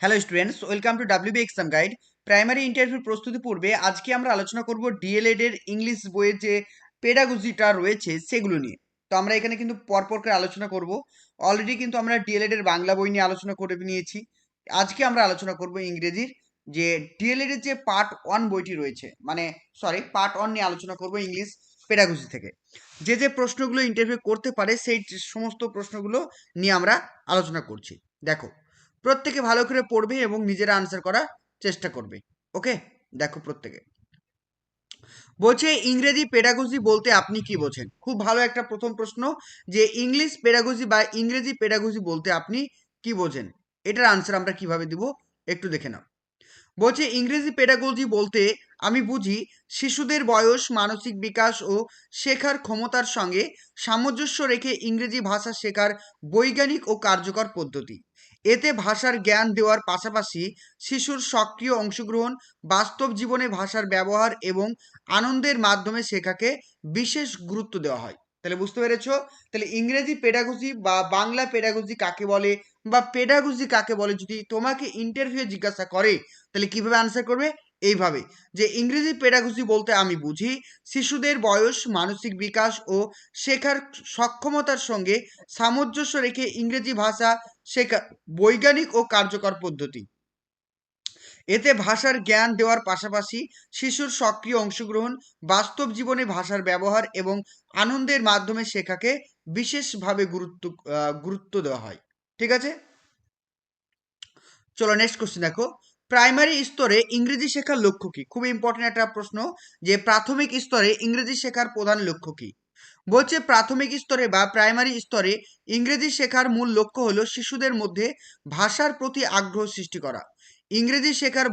Hello students welcome to WB exam guide primary interview প্রস্তুতি পূর্বে আজকে আমরা আলোচনা করব ডিএলএড এর ইংলিশ বইয়ের যে পেডাগোজিটা রয়েছে সেগুলো নিয়ে। তো আমরা এখানে কিন্তু পরপর করে আলোচনা করব। অলরেডি কিন্তু আমরা ডিএলএড এর বাংলা বই নিয়ে আলোচনা করে নিয়েছি। আজকে আমরা আলোচনা করব ইংরেজির যে ডিএলএড এর যে পার্ট ওয়ান বইটি রয়েছে মানে সরি পার্ট ওয়ান নিয়ে আলোচনা করব ইংলিশ পেডাগোজি থেকে। যে যে প্রশ্নগুলো ইন্টারভিউ করতে পারে, সেই সমস্ত প্রশ্নগুলো নিয়ে আমরা আলোচনা করছি। দেখো প্রত্যেকে ভালো করে পড়বে এবং নিজেরা আনসার করার চেষ্টা করবে। ওকে দেখো প্রত্যেকে। বলছে, ইংরেজি পেডাগজি বলতে আপনি কি বোঝেন? খুব ভালো একটা প্রথম প্রশ্ন যে ইংলিশ পেডাগজি বা ইংরেজি পেডাগজি বলতে আপনি কি বোঝেন? এটার আনসার আমরা কীভাবে দিব? একটু দেখে নাও। বলছে, ইংরেজি পেডাগজি বলতে আমি বুঝি শিশুদের বয়স, মানসিক বিকাশ ও শেখার ক্ষমতার সঙ্গে সামঞ্জস্য রেখে ইংরেজি ভাষা শেখার বৈজ্ঞানিক ও কার্যকর পদ্ধতি। এতে ভাষার জ্ঞান দেওয়ার পাশাপাশি শিশুর সক্রিয় অংশগ্রহণ, বাস্তব জীবনে ভাষার ব্যবহার এবং আনন্দের মাধ্যমে শেখাকে বিশেষ গুরুত্ব দেওয়া হয়। তাহলে বুঝতে পেরেছ? তাহলে ইংরেজি পেডাগজি বা বাংলা পেডাগজি কাকে বলে বা পেডাগজি কাকে বলে যদি তোমাকে ইন্টারভিউ জিজ্ঞাসা করে, তাহলে কীভাবে আনসার করবে? এইভাবে, যে ইংরেজি পেডাগজি বলতে আমি বুঝি, শিশুদের বয়স, মানসিক বিকাশ ও শেখার সক্ষমতার সঙ্গে সামঞ্জস্য রেখে ইংরেজি ভাষা শেখা বৈজ্ঞানিক ও কার্যকর পদ্ধতি। এতে ভাষার জ্ঞান দেওয়ার পাশাপাশি শিশুর সক্রিয় অংশগ্রহণ, বাস্তব জীবনে ভাষার ব্যবহার এবং আনন্দের মাধ্যমে শেখাকে বিশেষভাবে গুরুত্ব গুরুত্ব দেওয়া হয়। ঠিক আছে? চলো নেক্সট কোশ্চেন দেখো। প্রাইমারি স্তরে ইংরেজি শেখার লক্ষ্য কি? খুব ইম্পর্টেন্ট একটা প্রশ্ন যে, প্রাথমিক স্তরে ইংরেজি শেখার প্রধান লক্ষ্য কি? বলছে প্রাথমিক স্তরে বা প্রাইমারি স্তরে ইংরেজি শেখার মূল লক্ষ্য হলো শিশুদের মধ্যে ভাষার প্রতি আগ্রহ সৃষ্টি করা। ইংরেজি শেখার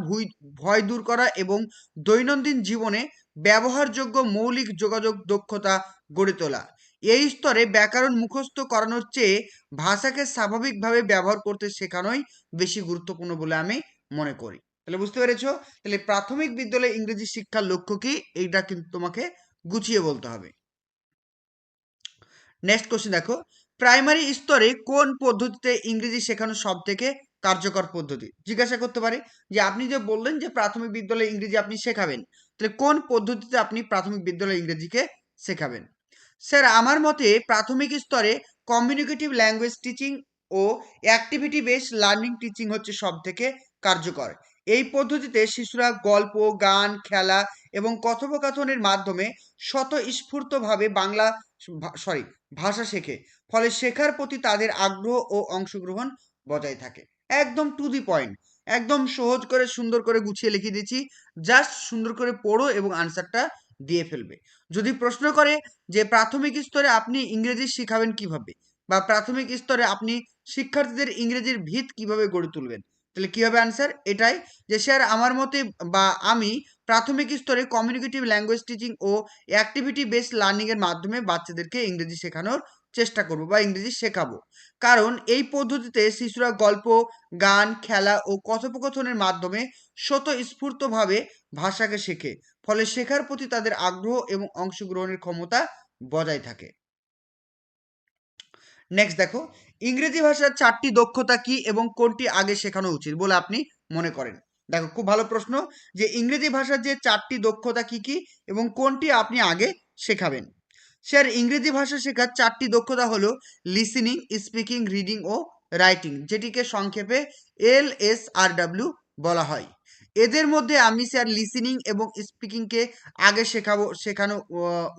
ভয় দূর করা এবং দৈনন্দিন জীবনে ব্যবহারযোগ্য মৌলিক যোগাযোগ দক্ষতা গড়ে তোলা। এই স্তরে ব্যাকরণ মুখস্থ করানোর চেয়ে ভাষাকে স্বাভাবিকভাবে ব্যবহার করতে শেখানোই বেশি গুরুত্বপূর্ণ বলে আমি মনে করি। তাহলে বুঝতে পেরেছ? তাহলে প্রাথমিক বিদ্যালয়ে ইংরেজি শিক্ষার লক্ষ্য কি? এইটা কিন্তু তোমাকে গুছিয়ে বলতে হবে। নেক্সট কোশ্চেন দেখো। প্রাইমারি স্তরে কোন পদ্ধতিতে ইংরেজি শেখানো সব থেকে কার্যকর পদ্ধতি? জিজ্ঞাসা করতে পারে যে, আপনি যে বললেন যে প্রাথমিক বিদ্যালয়ে ইংরেজি আপনি শেখাবেন, তাহলে কোন পদ্ধতিতে আপনি প্রাথমিক বিদ্যালয়ে ইংরেজিকে শেখাবেন? স্যার আমার মতে প্রাথমিক স্তরে কমিউনিকেটিভ ল্যাঙ্গুয়েজ টিচিং ও অ্যাক্টিভিটি বেস লার্নিং টিচিং হচ্ছে সব থেকে কার্যকর। এই পদ্ধতিতে শিশুরা গল্প, গান, খেলা এবং কথোপকথনের মাধ্যমে স্বতঃস্ফূর্তভাবে বাংলা সরি ভাষা শেখে। ফলে শেখার প্রতি তাদের আগ্রহ ও অংশগ্রহণ বজায় থাকে। একদম টু দি পয়েন্ট একদম সহজ করে, সুন্দর করে গুছিয়ে লিখে দিচ্ছি। জাস্ট সুন্দর করে পড়ো এবং আনসারটা দিয়ে ফেলবে। যদি প্রশ্ন করে যে প্রাথমিক স্তরে আপনি ইংরেজি শিখাবেন কীভাবে? বা প্রাথমিক স্তরে আপনি শিক্ষার্থীদের ইংরেজির ভিত কীভাবে গড়ে তুলবেন? তাহলে কী হবে আনসার এটাই যে স্যার আমার মতে বা আমি প্রাথমিক স্তরে কমিউনিকেটিভ ল্যাঙ্গুয়েজ টিচিং ও অ্যাক্টিভিটি বেসড লার্নিংয়ের মাধ্যমে বাচ্চাদেরকে ইংরেজি শেখানোর চেষ্টা করব বা ইংরেজি শেখাবো। কারণ এই পদ্ধতিতে শিশুরা গল্প, গান, খেলা ও কথোপকথনের মাধ্যমে স্বতঃস্ফূর্তভাবে ভাষাকে শেখে। ফলে শেখার প্রতি তাদের আগ্রহ এবং অংশগ্রহণের ক্ষমতা বজায় থাকে। নেক্সট দেখো ইংরেজি ভাষার চারটি দক্ষতা কি এবং কোনটি আগে শেখানো উচিত বলে আপনি মনে করেন? দেখো, খুব ভালো প্রশ্ন যে ইংরেজি ভাষার যে চারটি দক্ষতা কি কি এবং কোনটি আপনি আগে শেখাবেন? স্যার, ইংরেজি ভাষা শেখার চারটি দক্ষতা হলো লিসেনিং স্পিকিং রিডিং ও রাইটিং যেটিকে সংক্ষেপে এল এস আর ডাব্লিউ বলা হয়। এদের মধ্যে আমি স্যার লিসেনিং এবং স্পিকিংকে আগে শেখাবো, শেখানো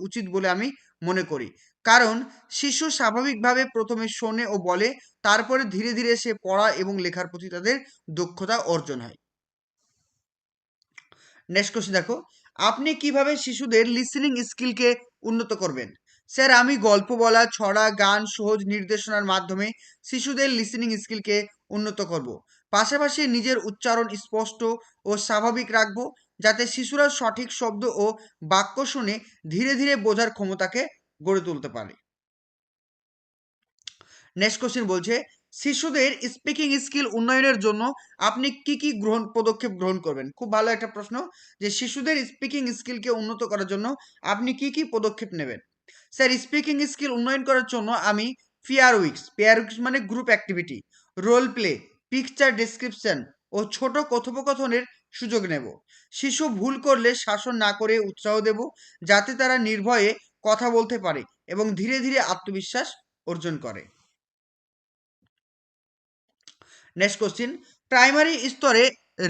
উচিত বলে আমি মনে করি। কারণ শিশু স্বাভাবিকভাবে প্রথমে শোনে ও বলে, তারপরে ধীরে ধীরে সে পড়া এবং লেখার প্রতি তাদের দক্ষতা অর্জন হয়। নেক্সট কোশ্চেন দেখো। আপনি কীভাবে শিশুদের লিসেনিং স্কিলকে উন্নত করবেন? স্যার আমি গল্প বলা, ছড়া, গান, সহজ নির্দেশনার মাধ্যমে শিশুদের লিসেনিং স্কিলকে উন্নত করব। পাশাপাশি নিজের উচ্চারণ স্পষ্ট ও স্বাভাবিক রাখব, যাতে শিশুরা সঠিক শব্দ ও বাক্য শুনে ধীরে ধীরে বোঝার ক্ষমতাকে তুলতে পারে। নেক্সট কোশ্চেন বলছে, শিশুদের স্পিকিং স্কিল উন্নয়নের জন্য আপনি কি কি গ্রহণ, পদক্ষেপ গ্রহণ করবেন? খুব ভালো একটা প্রশ্ন যে শিশুদের স্পিকিং স্কিলকে উন্নত করার জন্য আপনি কি কি পদক্ষেপ নেবেন? স্যার স্পিকিং স্কিল উন্নয়ন করার জন্য আমি ফিয়ার উইক্স পেয়ার উইক্স মানে group activity role play picture description ও ছোট কথোপকথনের সুযোগ নেব। শিশু ভুল করলে শাসন না করে উৎসাহ দেব, যাতে তারা নির্ভয়ে কথা বলতে পারে এবং ধীরে ধীরে আত্মবিশ্বাস অর্জন করে। নেক্সট কোশ্চিন প্রাইমারি স্তরে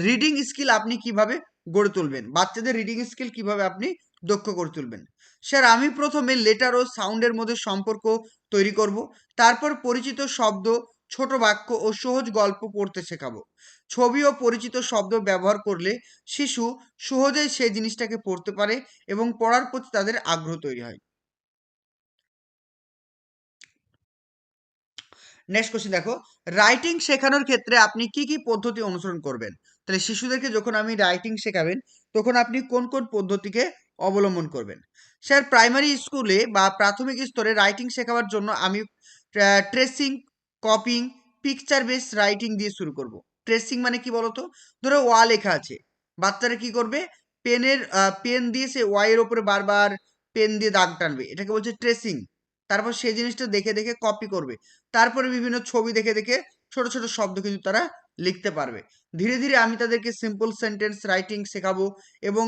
রিডিং স্কিল আপনি কীভাবে গড়ে তুলবেন? বাচ্চাদের রিডিং স্কিল কীভাবে আপনি দক্ষ করে তুলবেন? স্যার আমি প্রথমে লেটার ও সাউন্ডের মধ্যে সম্পর্ক তৈরি করব, তারপর পরিচিত শব্দ ছোট বাক্য ও সহজ গল্প পড়তে শেখাবো। ছবি ও পরিচিত শব্দ ব্যবহার করলে শিশু সহজেই সেই জিনিসটাকে পড়তে পারে এবং পড়ার প্রতি তাদের আগ্রহ তৈরি হয়। নেক্সট কোশ্চেন দেখো। রাইটিং শেখানোর ক্ষেত্রে আপনি কি কি পদ্ধতি অনুসরণ করবেন? তাহলে শিশুদেরকে যখন আমি রাইটিং শেখাবেন, তখন আপনি কোন কোন পদ্ধতিকে অবলম্বন করবেন? স্যার প্রাইমারি স্কুলে বা প্রাথমিক স্তরে রাইটিং শেখাবার জন্য আমি tracing copying picture base writing দিয়ে শুরু করব। ট্রেসিং মানে কি বলতো? ধরো ওয়া লেখা আছে। বাচ্চারা কি করবে? পেনের পেন দিয়ে সে ওয়াইয়ের ওপরে বারবার পেন দিয়ে দাগ টানবে। এটাকে বলছে ট্রেসিং তারপর সেই জিনিসটা দেখে দেখে কপি করবে। তারপরে বিভিন্ন ছবি দেখে দেখে ছোট ছোট শব্দ কিন্তু তারা লিখতে পারবে। ধীরে ধীরে আমি তাদেরকে সিম্পল সেন্টেন্স রাইটিং শেখাবো এবং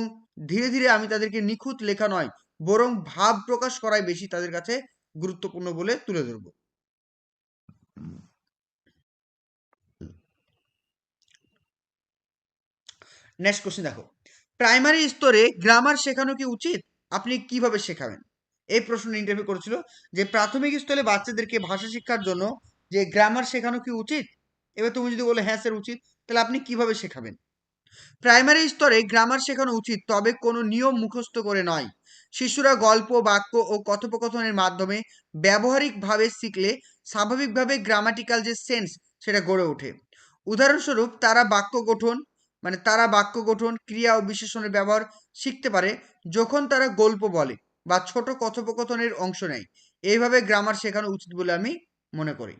ধীরে ধীরে আমি তাদেরকে নিখুঁত লেখা নয়, বরং ভাব প্রকাশ করাই বেশি তাদের কাছে গুরুত্বপূর্ণ বলে তুলে ধরবো। নেক্সট কোশ্চেন দেখো। প্রাইমারি স্তরে গ্রামার শেখানো কি উচিত? আপনি কীভাবে শেখাবেন? এই প্রশ্ন ইন্টারভিউ করেছিল যে, প্রাথমিক স্তরে বাচ্চাদেরকে ভাষা শিক্ষার জন্য যে গ্রামার শেখানো কি উচিত? এবার তুমি যদি বলে হ্যাঁ স্যার, উচিত। তাহলে আপনি কীভাবে শেখাবেন? প্রাইমারি স্তরে গ্রামার শেখানো উচিত, তবে কোনো নিয়ম মুখস্থ করে নয়। শিশুরা গল্প, বাক্য ও কথোপকথনের মাধ্যমে ব্যবহারিকভাবে শিখলে স্বাভাবিকভাবে গ্রামাটিক্যাল যে সেন্স সেটা গড়ে ওঠে। উদাহরণস্বরূপ, তারা বাক্য গঠন মানে তারা বাক্য গঠন, ক্রিয়া ও বিশেষণের ব্যবহার শিখতে পারে যখন তারা গল্প বলে বা ছোট কথোপকথনের অংশ নেয়। এইভাবে গ্রামার শেখানো উচিত বলে আমি মনে করি।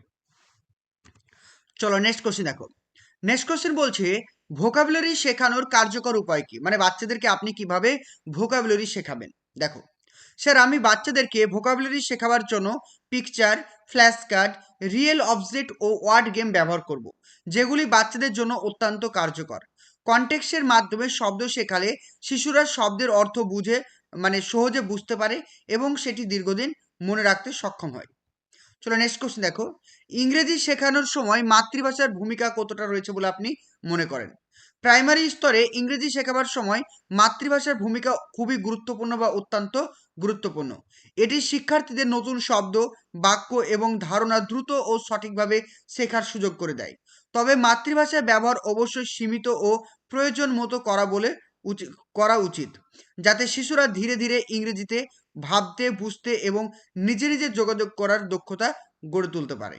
চলো নেক্সট কোশ্চেন দেখো। নেক্সট কোশ্চেন বলছে ভোকাবুলারি শেখানোর কার্যকর উপায় কি? মানে বাচ্চাদেরকে আপনি কীভাবে ভোকাবুলারি শেখাবেন? দেখো স্যার, আমি বাচ্চাদেরকে ভোকাবুলারি শেখাবার জন্য picture flash card real object ও ওয়ার্ড গেম ব্যবহার করব, যেগুলি বাচ্চাদের জন্য অত্যন্ত কার্যকর। কন্টেক্সের মাধ্যমে শব্দ শেখালে শিশুরা শব্দের অর্থ বুঝে মানে সহজে বুঝতে পারে এবং সেটি দীর্ঘদিন মনে রাখতে সক্ষম হয়। চলো নেক্সট কোশ্চেন দেখো। ইংরেজি শেখানোর সময় মাতৃভাষার ভূমিকা কতটা রয়েছে বলে আপনি মনে করেন? প্রাইমারি স্তরে ইংরেজি শেখাবার সময় মাতৃভাষার ভূমিকা খুবই গুরুত্বপূর্ণ বা অত্যন্ত গুরুত্বপূর্ণ। এটি শিক্ষার্থীদের নতুন শব্দ, বাক্য এবং ধারণা দ্রুত ও সঠিকভাবে শেখার সুযোগ করে দেয়। তবে মাতৃভাষার ব্যবহার অবশ্যই সীমিত ও প্রয়োজন মতো করা বলে করা উচিত, যাতে শিশুরা ধীরে ধীরে ইংরেজিতে ভাবতে, বুঝতে এবং নিজে নিজে যোগাযোগ করার দক্ষতা গড়ে তুলতে পারে।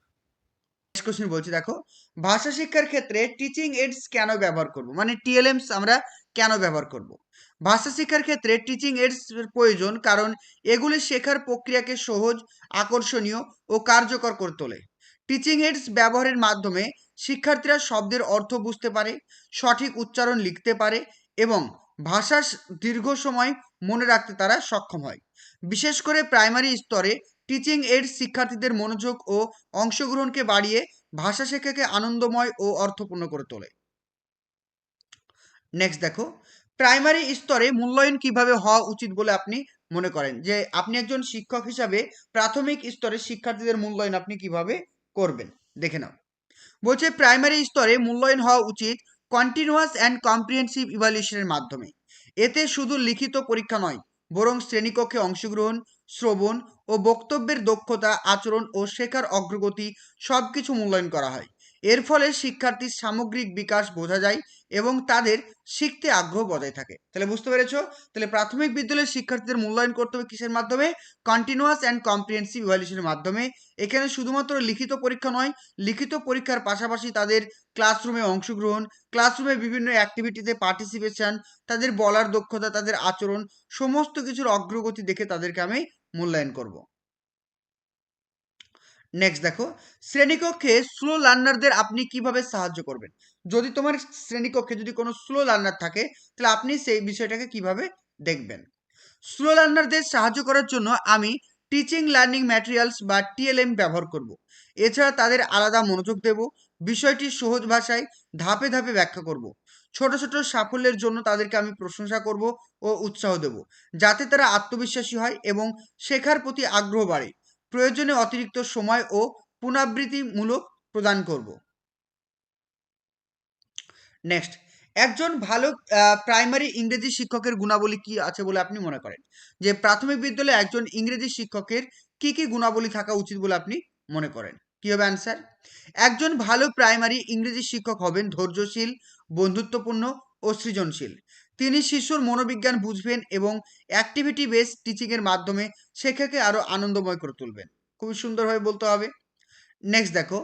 নেক্সট কোশ্চেন বলছি, দেখো। ভাষা শিক্ষার ক্ষেত্রে টিচিং এইডস কেন ব্যবহার করব? মানে টিএলএমস আমরা কেন ব্যবহার করব? ভাষা শিক্ষার ক্ষেত্রে টিচিং এইডস প্রয়োজন কারণ এগুলি শেখার প্রক্রিয়াকে সহজ, আকর্ষণীয় ও কার্যকর করে তোলে। টিচিং এইডস ব্যবহারের মাধ্যমে শিক্ষার্থীরা শব্দের অর্থ বুঝতে পারে, সঠিক উচ্চারণ লিখতে পারে এবং ভাষা দীর্ঘ সময় মনে রাখতে তারা সক্ষম হয়। বিশেষ করে প্রাইমারি স্তরে টিচিং এর শিক্ষার্থীদের মনোযোগ ও অংশগ্রহণকে বাড়িয়ে ভাষা শেখাকে আনন্দময় ও অর্থপূর্ণ করে তোলে। নেক্সট দেখো প্রাইমারি স্তরে মূল্যায়ন কীভাবে হওয়া উচিত বলে আপনি মনে করেন? যে আপনি একজন শিক্ষক হিসাবে প্রাথমিক স্তরে শিক্ষার্থীদের মূল্যায়ন আপনি কীভাবে করবেন? দেখে নাও। বলছে প্রাইমারি স্তরে মূল্যায়ন হওয়া উচিত কন্টিনিউয়াস অ্যান্ড কম্প্রিহেন্সিভ ইভ্যালুয়েশনের মাধ্যমে। এতে শুধু লিখিত পরীক্ষা নয়, বরং শ্রেণীকক্ষে অংশগ্রহণ শ্রবণ ও বক্তব্যের দক্ষতা, আচরণ ও শেখার অগ্রগতি সব কিছু মূল্যায়ন করা হয়। এর ফলে শিক্ষার্থীর সামগ্রিক বিকাশ বোঝা যায় এবং তাদের শিখতে আগ্রহ বজায় থাকে। তাহলে বুঝতে পেরেছ? তাহলে প্রাথমিক বিদ্যালয়ের শিক্ষার্থীদের মূল্যায়ন করতে হবে কিসের মাধ্যমে? কন্টিনিউয়াস অ্যান্ড কম্প্রিহেন্সিভ ইভ্যালুয়েশনের মাধ্যমে। এখানে শুধুমাত্র লিখিত পরীক্ষা নয়, লিখিত পরীক্ষার পাশাপাশি তাদের ক্লাসরুমে অংশগ্রহণ ক্লাসরুমে বিভিন্ন অ্যাক্টিভিটিতে পার্টিসিপেশন তাদের বলার দক্ষতা, তাদের আচরণ, সমস্ত কিছুর অগ্রগতি দেখে তাদেরকে আমি মূল্যায়ন করব নেক্সট দেখো, শ্রেণীকক্ষে স্লো লার্নারদের আপনি কীভাবে সাহায্য করবেন যদি তোমার শ্রেণীকক্ষে যদি কোনো স্লো লার্নার থাকে, তাহলে আপনি সেই বিষয়টাকে কীভাবে দেখবেন স্লো লার্নারদের সাহায্য করার জন্য আমি টিচিং লার্নিং ম্যাটেরিয়ালস বা টিএলএম ব্যবহার করব। এছাড়া তাদের আলাদা মনোযোগ দেব, বিষয়টি সহজ ভাষায় ধাপে ধাপে ব্যাখ্যা করব। ছোট ছোট সাফল্যের জন্য তাদেরকে আমি প্রশংসা করব ও উৎসাহ দেব, যাতে তারা আত্মবিশ্বাসী হয় এবং শেখার প্রতি আগ্রহ বাড়ে। প্রয়োজনে অতিরিক্ত সময় ও পুনরাবৃত্তিমূলক প্রদান করব। নেক্সট একজন ভালো প্রাইমারি ইংরেজি শিক্ষকের গুণাবলী কি আছে বলে আপনি মনে করেন? যে প্রাথমিক বিদ্যালয়ে একজন ইংরেজি শিক্ষকের কি কি গুণাবলী থাকা উচিত বলে আপনি মনে করেন? কি হবে অ্যান্সার একজন ভালো প্রাইমারি ইংরেজি শিক্ষক হবেন ধৈর্যশীল, বন্ধুত্বপূর্ণ ও সৃজনশীল। তিনি শিশুর মনোবিজ্ঞান বুঝবেন এবং অ্যাক্টিভিটি বেসড টিচিংয়ের মাধ্যমে শেখাকে আরও আনন্দময় করে তুলবেন। খুবই সুন্দরভাবে বলতে হবে। নেক্সট দেখো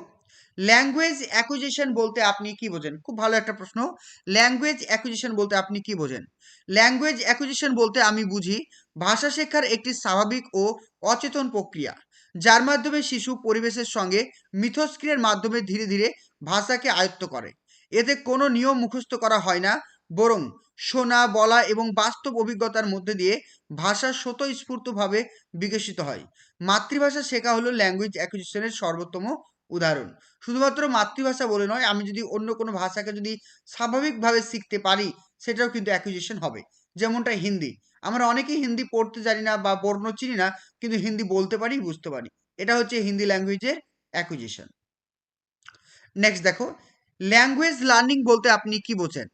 ল্যাঙ্গুয়েজ অ্যাকুইজিশন বলতে আপনি কি বোঝেন? খুব ভালো একটা প্রশ্ন। ল্যাঙ্গুয়েজ অ্যাকুইজিশন বলতে আপনি কি বোঝেন? ল্যাঙ্গুয়েজ অ্যাকুইজিশন বলতে আমি বুঝি ভাষা শেখার একটি স্বাভাবিক ও অচেতন প্রক্রিয়া। যার মাধ্যমে শিশু পরিবেশের সঙ্গে মিথস্ক্রিয়ার মাধ্যমে ধীরে ধীরে ভাষাকে আয়ত্ত করে। এতে কোনো নিয়ম মুখস্থ করা হয় না, বরং শোনা, বলা এবং বাস্তব অভিজ্ঞতার মধ্যে দিয়ে ভাষা স্বতঃস্ফূর্তভাবে বিকশিত হয়। মাতৃভাষা শেখা হলো ল্যাঙ্গুয়েজ অ্যাকুইজিশনের সর্বোত্তম উদাহরণ। শুধুমাত্র মাতৃভাষা বলে নয়, আমি যদি অন্য কোনো ভাষাকে যদি স্বাভাবিকভাবে শিখতে পারি, সেটাও কিন্তু অ্যাকুইজিশন হবে। যেমনটা হিন্দি। আমরা অনেকেই হিন্দি পড়তে জানি না বা বর্ণ চিনি না, কিন্তু হিন্দি বলতে পারি, বুঝতে পারি। এটা হচ্ছে হিন্দি ল্যাঙ্গুয়েজের অ্যাকুইজিশন নেক্সট দেখো ল্যাঙ্গুয়েজ লার্নিং বলতে আপনি কি বোঝেন?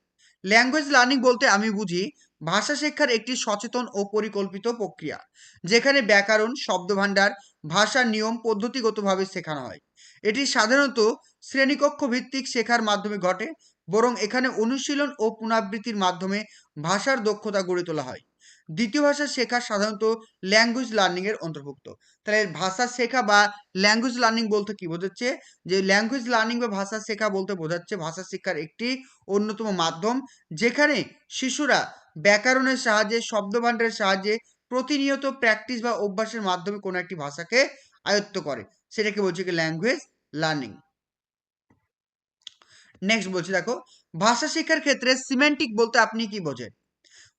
ল্যাঙ্গুয়েজ লার্নিং বলতে আমি বুঝি ভাষা শিক্ষার একটি সচেতন ও পরিকল্পিত প্রক্রিয়া, যেখানে ব্যাকরণ, শব্দভাণ্ডার ভাষার নিয়ম পদ্ধতিগতভাবে শেখানো হয়। এটি সাধারণত শ্রেণীকক্ষ ভিত্তিক শেখার মাধ্যমে ঘটে, বরং এখানে অনুশীলন ও পুনরাবৃত্তির মাধ্যমে ভাষার দক্ষতা গড়ে তোলা হয়। দ্বিতীয় ভাষা শেখা সাধারণত ল্যাঙ্গুয়েজ লার্নিং এর অন্তর্ভুক্ত। তাহলে ভাষা শেখা বা ল্যাঙ্গুয়েজ লার্নিং বলতে কি বোঝাচ্ছে? যে ল্যাঙ্গুয়েজ লার্নিং বা ভাষা শেখা বলতে বোঝাচ্ছে ভাষা শিক্ষার একটি অন্যতম মাধ্যম, যেখানে শিশুরা ব্যাকরণের সাহায্যে, শব্দভাণ্ডারের সাহায্যে প্রতিনিয়ত প্র্যাকটিস বা অভ্যাসের মাধ্যমে কোনো একটি ভাষাকে আয়ত্ত করে। সেটাকে বলছে কি ল্যাঙ্গুয়েজ লার্নিং নেক্সট বলছি দেখো, ভাষা শিক্ষার ক্ষেত্রে সিমেন্টিক বলতে আপনি কি বোঝেন?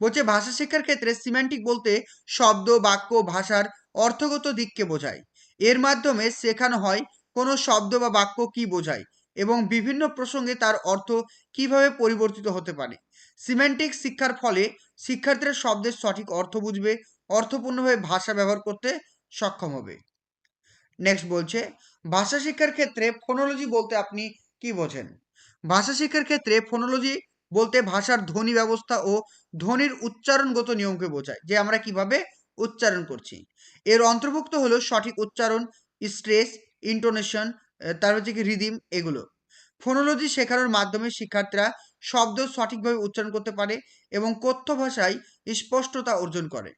বলছে ভাষা শিক্ষার ক্ষেত্রে সিমেন্টিক বলতে শব্দ, বাক্য, ভাষার অর্থগত দিককে বোঝায়। এর মাধ্যমে শেখানো হয় কোনো শব্দ বা বাক্য কি বোঝায় এবং বিভিন্ন প্রসঙ্গে তার অর্থ কীভাবে পরিবর্তিত হতে পারে। সিমেন্টিক শিক্ষার ফলে শিক্ষার্থীরা শব্দের সঠিক অর্থ বুঝবে, অর্থপূর্ণভাবে ভাষা ব্যবহার করতে সক্ষম হবে। নেক্সট বলছে, ভাষা শিক্ষার ক্ষেত্রে ফোনোলজি বলতে আপনি কি বোঝেন? ভাষা শিক্ষার ক্ষেত্রে ফোনোলজি বলতে ভাষার ধ্বনি ব্যবস্থা ও ধ্বনির উচ্চারণগত নিয়মকে বোঝায়, যে আমরা কীভাবে উচ্চারণ করছি। এর অন্তর্ভুক্ত হলো সঠিক উচ্চারণ, স্ট্রেস, ইন্টোনেশন তার হচ্ছে কি রিদিম, এগুলো। ফোনোলজি শেখানোর মাধ্যমে শিক্ষার্থীরা শব্দ সঠিকভাবে উচ্চারণ করতে পারে এবং কথ্য ভাষায় স্পষ্টতা অর্জন করে।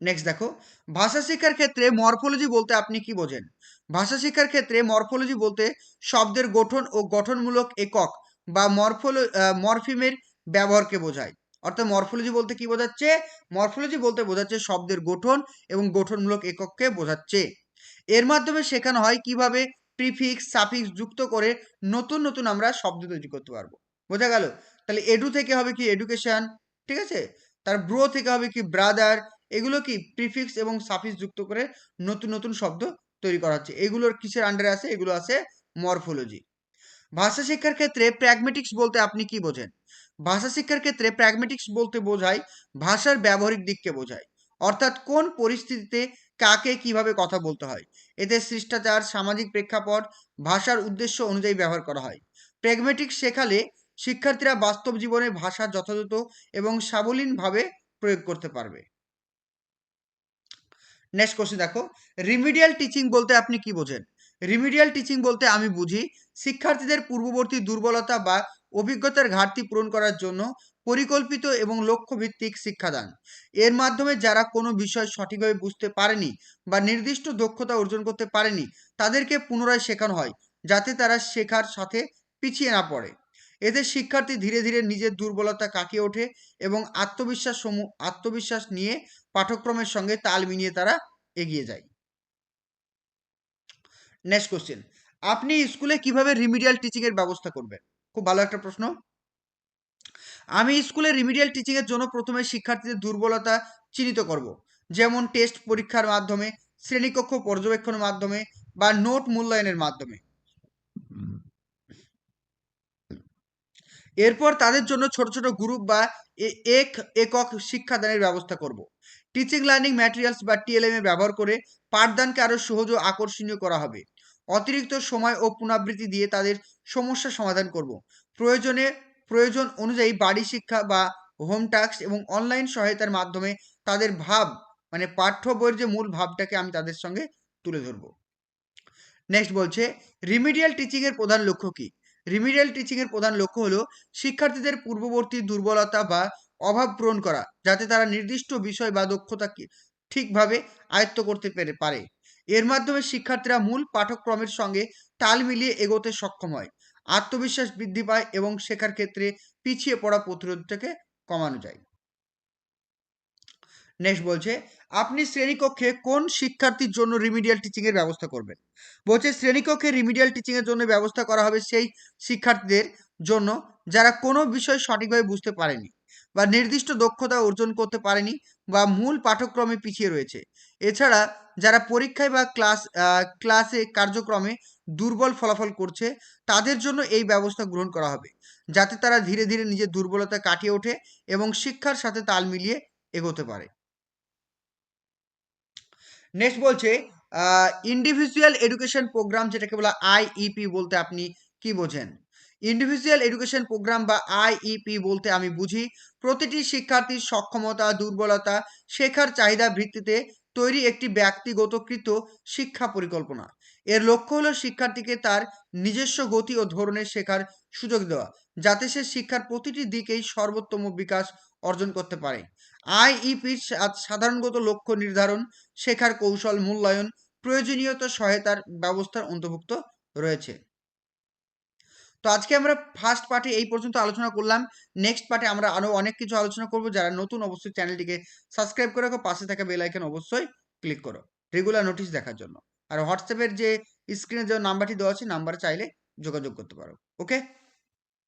নেক্সট দেখো, ভাষা শিক্ষার ক্ষেত্রে মরফোলজি বলতে আপনি কি বোঝেন? ভাষা শিক্ষার ক্ষেত্রে মরফোলজি বলতে শব্দের গঠন ও গঠনমূলক একক বা মরফোলো মরফিমের ব্যবহারকে বোঝায়। অর্থাৎ মরফোলজি বলতে কি বোঝাচ্ছে? মরফোলজি বলতে বোঝাচ্ছে শব্দের গঠন এবং গঠনমূলক একককে বোঝাচ্ছে। এর মাধ্যমে শেখানো হয় কীভাবে প্রিফিক্স, সাফিক্স যুক্ত করে নতুন নতুন আমরা শব্দ তৈরি করতে পারব। বোঝা গেল? তাহলে এডু থেকে হবে কি এডুকেশন ঠিক আছে? তার ব্রো থেকে হবে কি ব্রাদার এগুলো কি প্রিফিক্স এবং সাফিক্স যুক্ত করে নতুন নতুন শব্দ তৈরি করা হচ্ছে। এগুলোর কিসের আন্ডারে আছে? এগুলো আছে মরফোলজি ভাষা শিক্ষার ক্ষেত্রে প্র্যাগমেটিক্স বলতে আপনি কি বোঝেন? ভাষা শিক্ষার ক্ষেত্রে প্র্যাগমেটিক্স বলতে বোঝায় ভাষার ব্যবহারিক দিককে বোঝায়। অর্থাৎ কোন পরিস্থিতিতে কাকে কীভাবে কথা বলতে হয়? এতে শিষ্টাচার, সামাজিক প্রেক্ষাপট, ভাষার উদ্দেশ্য অনুযায়ী ব্যবহার করা হয়। প্র্যাগমেটিক্স শেখালে শিক্ষার্থীরা বাস্তব জীবনে ভাষা যথাযথ এবং সাবলীনভাবে প্রয়োগ করতে পারবে। নেক্সট কোশ্চেন দেখো। রিমিডিয়াল টিচিং বলতে আপনি কি বোঝেন? রিমিডিয়াল টিচিং বলতে আমি বুঝি, শিক্ষার্থীদের পূর্ববর্তী দুর্বলতা বা অভিজ্ঞতার ঘাটতি পূরণ করার জন্য পরিকল্পিত এবং লক্ষ্যভিত্তিক শিক্ষাদান। এর মাধ্যমে যারা কোনো বিষয় সঠিকভাবে বুঝতে পারেনি বা নির্দিষ্ট দক্ষতা অর্জন করতে পারেনি, তাদেরকে পুনরায় শেখানো হয়, যাতে তারা শেখার সাথে পিছিয়ে না পড়ে। এতে শিক্ষার্থী ধীরে ধীরে নিজের দুর্বলতা কাটিয়ে ওঠে এবং আত্মবিশ্বাস সমূহ, আত্মবিশ্বাস নিয়ে পাঠ্যক্রমের সঙ্গে তাল মিলিয়ে তারা এগিয়ে যায়। নেক্সট কোশ্চেন আপনি স্কুলে কীভাবে রিমিডিয়াল টিচিংয়ের ব্যবস্থা করবেন? খুব ভালো একটা প্রশ্ন। আমি স্কুলে রিমিডিয়াল টিচিংয়ের জন্য প্রথমে শিক্ষার্থীদের দুর্বলতা চিহ্নিত করব। যেমন টেস্ট পরীক্ষার মাধ্যমে, শ্রেণীকক্ষ পর্যবেক্ষণের মাধ্যমে বা নোট মূল্যায়নের মাধ্যমে। এরপর তাদের জন্য ছোট ছোট গ্রুপ বা এ- এক, একক শিক্ষাদানের ব্যবস্থা করব। টিচিং লার্নিং ম্যাটেরিয়ালস বা টিএলএম এর ব্যবহার করে পাঠদানকে আরও সহজ ও আকর্ষণীয় করা হবে। অতিরিক্ত সময় ও পুনরাবৃত্তি দিয়ে তাদের সমস্যা সমাধান করব। প্রয়োজনে, প্রয়োজন অনুযায়ী বাড়ি শিক্ষা বা হোম টাস্ক এবং অনলাইন সহায়তার মাধ্যমে তাদের ভাব মানে পাঠ্য বইয়ের যে মূল ভাবটাকে আমি তাদের সঙ্গে তুলে ধরবো। নেক্সট বলছে রিমিডিয়াল টিচিংয়ের প্রধান লক্ষ্য কি? রিমিডিয়াল টিচিংয়ের প্রধান লক্ষ্য হলো শিক্ষার্থীদের পূর্ববর্তী দুর্বলতা বা অভাব পূরণ করা, যাতে তারা নির্দিষ্ট বিষয় বা দক্ষতাকে ঠিকভাবে আয়ত্ত করতে পেরে পারে। এর মাধ্যমে শিক্ষার্থীরা মূল পাঠ্যক্রমের সঙ্গে তাল মিলিয়ে এগোতে সক্ষম হয়। আত্মবিশ্বাস বৃদ্ধি পায় এবং শেখার ক্ষেত্রে পিছিয়ে পড়া প্রতিরোধটাকে কমানো যায়। নেক্সট বলছে, আপনি শ্রেণীকক্ষে কোন শিক্ষার্থীর জন্য রিমিডিয়াল টিচিং এর ব্যবস্থা করবেন? বলছে, শ্রেণীকক্ষে রিমিডিয়াল টিচিং এর জন্য ব্যবস্থা করা হবে সেই শিক্ষার্থীদের জন্য যারা কোনো বিষয় সঠিকভাবে বুঝতে পারেনি। বা নির্দিষ্ট দক্ষতা অর্জন করতে পারেনি বা মূল পাঠ্যক্রমে পিছিয়ে রয়েছে। এছাড়া যারা পরীক্ষায় বা ক্লাস ক্লাসে কার্যক্রমে দুর্বল ফলাফল করছে, তাদের জন্য এই ব্যবস্থা গ্রহণ করা হবে। যাতে তারা ধীরে ধীরে নিজের দুর্বলতা কাটিয়ে ওঠে এবং শিক্ষার সাথে তাল মিলিয়ে এগোতে পারে। নেক্সট বলছে ইন্ডিভিজুয়াল এডুকেশন প্রোগ্রাম যেটাকে বলা আইইপি বলতে আপনি কি বোঝেন? ইন্ডিভিজুয়াল এডুকেশন প্রোগ্রাম বা আইইপি বলতে আমি বুঝি। প্রতিটি শিক্ষার্থীর সক্ষমতা, দুর্বলতা, শেখার চাহিদা ভিত্তিতে তৈরি একটি ব্যক্তিগতকৃত শিক্ষা পরিকল্পনা। এর লক্ষ্য হলো শিক্ষার্থীকে তার নিজস্ব গতি ও ধরনের শেখার সুযোগ দেওয়া, যাতে সে শিক্ষার প্রতিটি দিকেই সর্বোত্তম বিকাশ অর্জন করতে পারে। আইইপির সাধারণগত লক্ষ্য নির্ধারণ, শেখার কৌশল মূল্যায়ন, প্রয়োজনীয়তা সহায়তার ব্যবস্থার অন্তর্ভুক্ত রয়েছে। তো আজকে আমরা ফার্স্ট পার্টে এই পর্যন্ত আলোচনা করলাম। নেক্সট পার্টে আমরা আরও অনেক কিছু আলোচনা করব। যারা নতুন অবশ্যই চ্যানেলটিকে সাবস্ক্রাইব করে রাখো। পাশে থাকা বেল অবশ্যই ক্লিক করো। রেগুলার নোটিশ দেখার জন্য। আর হোয়াটসঅ্যাপের যে স্ক্রিনে যে নাম্বারটি দেওয়া আছে নাম্বার চাইলে যোগাযোগ করতে পারো। ওকে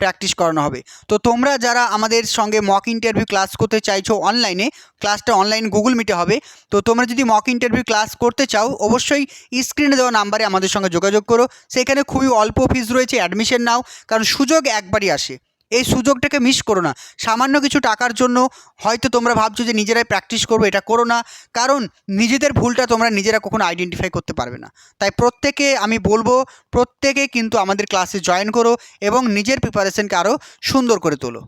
প্র্যাকটিস করানো হবে। তো তোমরা যারা আমাদের সঙ্গে মক ইন্টারভিউ ক্লাস করতে চাইছো অনলাইনে ক্লাসটা অনলাইন গুগল মিটে হবে। তো তোমরা যদি মক ইন্টারভিউ ক্লাস করতে চাও, অবশ্যই স্ক্রিনে দেওয়া নাম্বারে আমাদের সঙ্গে যোগাযোগ করো। সেখানে খুবই অল্প ফিস রয়েছে অ্যাডমিশন নাও, কারণ সুযোগ একবারই আসে। এই সুযোগটাকে মিস করো না। সামান্য কিছু টাকার জন্য হয়তো তোমরা ভাবছ যে নিজেরাই প্র্যাকটিস করব, এটা করো না। কারণ নিজেদের ভুলটা তোমরা নিজেরা কখনো আইডেন্টিফাই করতে পারবে না। তাই প্রত্যেকে, আমি বলব, প্রত্যেকে কিন্তু আমাদের ক্লাসে জয়েন করো এবং নিজের প্রিপারেশনকে আরও সুন্দর করে তোলো।